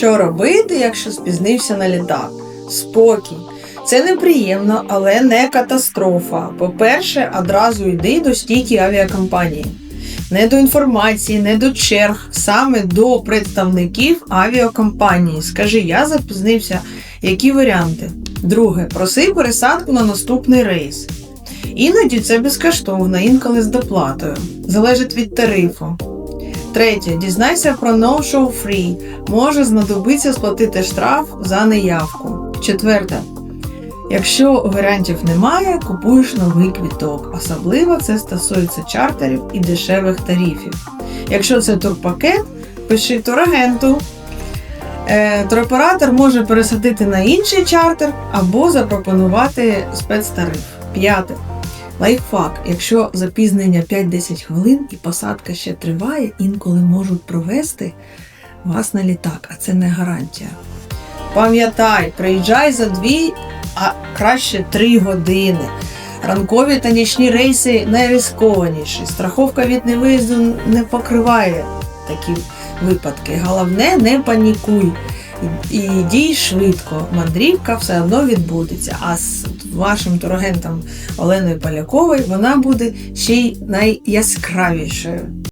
Що робити, якщо спізнився на літак? Спокій. Це неприємно, але не катастрофа. По-перше, одразу йди до стійки авіакомпанії. Не до інформації, не до черг, саме до представників авіакомпанії. Скажи, я запізнився, які варіанти? Друге, проси пересадку на наступний рейс. Іноді це безкоштовно, інколи з доплатою. Залежить від тарифу. Третє. Дізнайся про no-show free. Може знадобиться сплатити штраф за неявку. Четверте. Якщо варіантів немає, купуєш новий квіток. Особливо це стосується чартерів і дешевих тарифів. Якщо це турпакет, пиши турагенту. Е, туроператор може пересадити на інший чартер або запропонувати спецтариф. П'яте. Лайфхак. Якщо запізнення 5-10 хвилин і посадка ще триває, інколи можуть провести вас на літак, а це не гарантія. Пам'ятай, приїжджай за 2, а краще 3 години. Ранкові та нічні рейси найрискованіші. Страховка від невиїзду не покриває такі випадки. Головне, не панікуй. І дій швидко. Мандрівка все одно відбудеться. А з вашим турагентом Оленою Поляковою вона буде ще й найяскравішою.